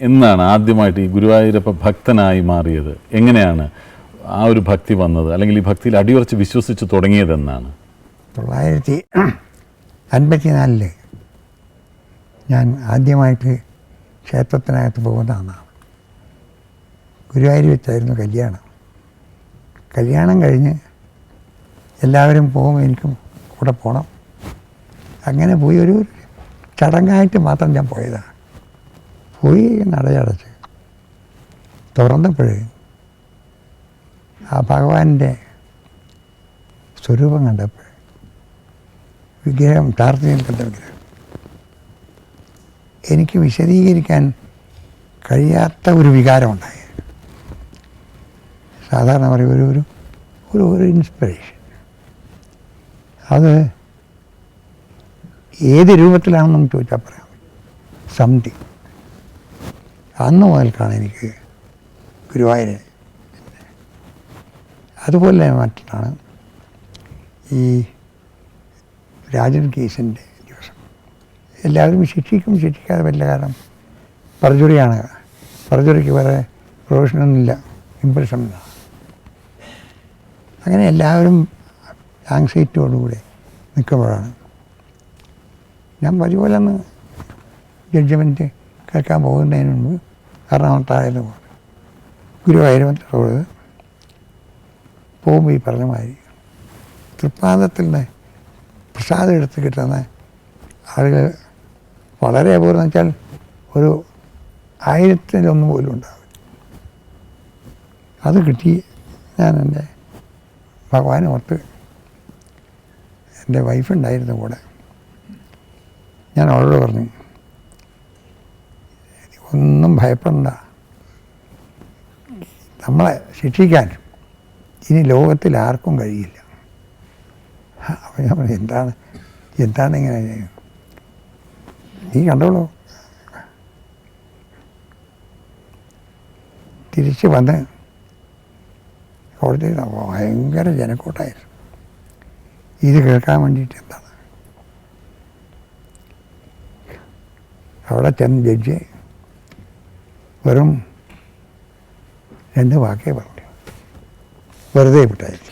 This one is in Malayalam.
എന്നാണ് ആദ്യമായിട്ട് ഈ ഗുരുവായൂരപ്പ ഭക്തനായി മാറിയത്. എങ്ങനെയാണ് ആ ഒരു ഭക്തി വന്നത്? അല്ലെങ്കിൽ ഈ ഭക്തിയിൽ അടിയുറച്ച് വിശ്വസിച്ച് തുടങ്ങിയതെന്നാണ്? തൊള്ളായിരത്തി അൻപത്തിനാലിൽ ഞാൻ ആദ്യമായിട്ട് ക്ഷേത്രത്തിനകത്ത് പോകുന്നതാണ് ഗുരുവായൂർ വെച്ചായിരുന്നു കല്യാണം. കല്യാണം കഴിഞ്ഞ് എല്ലാവരും പോകും എനിക്കും കൂടെ പോകണം അങ്ങനെ പോയി ഒരു ചടങ്ങായിട്ട് മാത്രം ഞാൻ പോയതാണ്. പോയി നടയടച്ച് തുറന്നപ്പോഴേ ആ ഭഗവാന്റെ സ്വരൂപം കണ്ടപ്പോൾ വിഗ്രഹം ചാർത്തി നിൽക്കുന്ന വിഗ്രഹം. എനിക്ക് വിശദീകരിക്കാൻ കഴിയാത്ത ഒരു വികാരമുണ്ടായി സാധാരണ പറയും ഒരു ഒരു ഒരു ഒരു ഇൻസ്പിറേഷൻ അത് ഏത് രൂപത്തിലാണെന്ന് നമുക്ക് ചോദിച്ചാൽ പറയാം. സംതിങ് അന്ന് മുതൽക്കാണ് എനിക്ക് ഗുരുവായൂര് അതുപോലെ മറ്റാണ് ഈ രാജൻ കേസിന്റെ ദിവസം. എല്ലാവരും ശിക്ഷിക്കും ശിക്ഷിക്കാതെ പറ്റില്ല കാരണം പർജുറിയാണ് പർജുറിക്ക് വേറെ പ്രൊഫഷനൊന്നുമില്ല ഇമ്പ്രഷൻ അങ്ങനെ എല്ലാവരും ആങ്സൈറ്റിയോടുകൂടെ നിൽക്കുമ്പോഴാണ്. ഞാൻ പതിപോലെ ഒന്ന് ജഡ്ജ്മെന്റ് കേൾക്കാൻ പോകുന്നതിന് മുമ്പ് എറണാകുളത്തായത് ഗുരുവായൂരത്തിൽ റോഡ് പോകുമ്പോൾ ഈ പറഞ്ഞ മാതിരി തൃപ്പാദത്തിൽ നിന്ന് പ്രസാദം എടുത്ത് കിട്ടുന്ന ആളുകൾ വളരെ അപൂർവം വെച്ചാൽ ഒരു ആയിരത്തിലൊന്നും പോലും ഉണ്ടാവില്ല. അത് കിട്ടി ഞാൻ എന്റെ ഭഗവാനെ ഓർത്ത് എന്റെ വൈഫുണ്ടായിരുന്നു കൂടെ ഞാൻ അവളോട് പറഞ്ഞു ഒന്നും ഭയപ്പെടണ്ട. നമ്മളെ ശിക്ഷിക്കാൻ ഇനി ലോകത്തിൽ ആർക്കും കഴിയില്ല. പറഞ്ഞു എന്താണ് എന്താണ് ഇങ്ങനെ നീ കണ്ടോളൂ. തിരിച്ച് വന്ന് കോടതി ഭയങ്കര ജനക്കൂട്ടായിരുന്നു. ഇത് കേൾക്കാൻ വേണ്ടിയിട്ട് എന്താണ്? അവിടെ ചെന്ന് ജഡ്ജി വെറും രണ്ട് വാക്കേ പറഞ്ഞു വെറുതെ വിട്ടായിരിക്കും.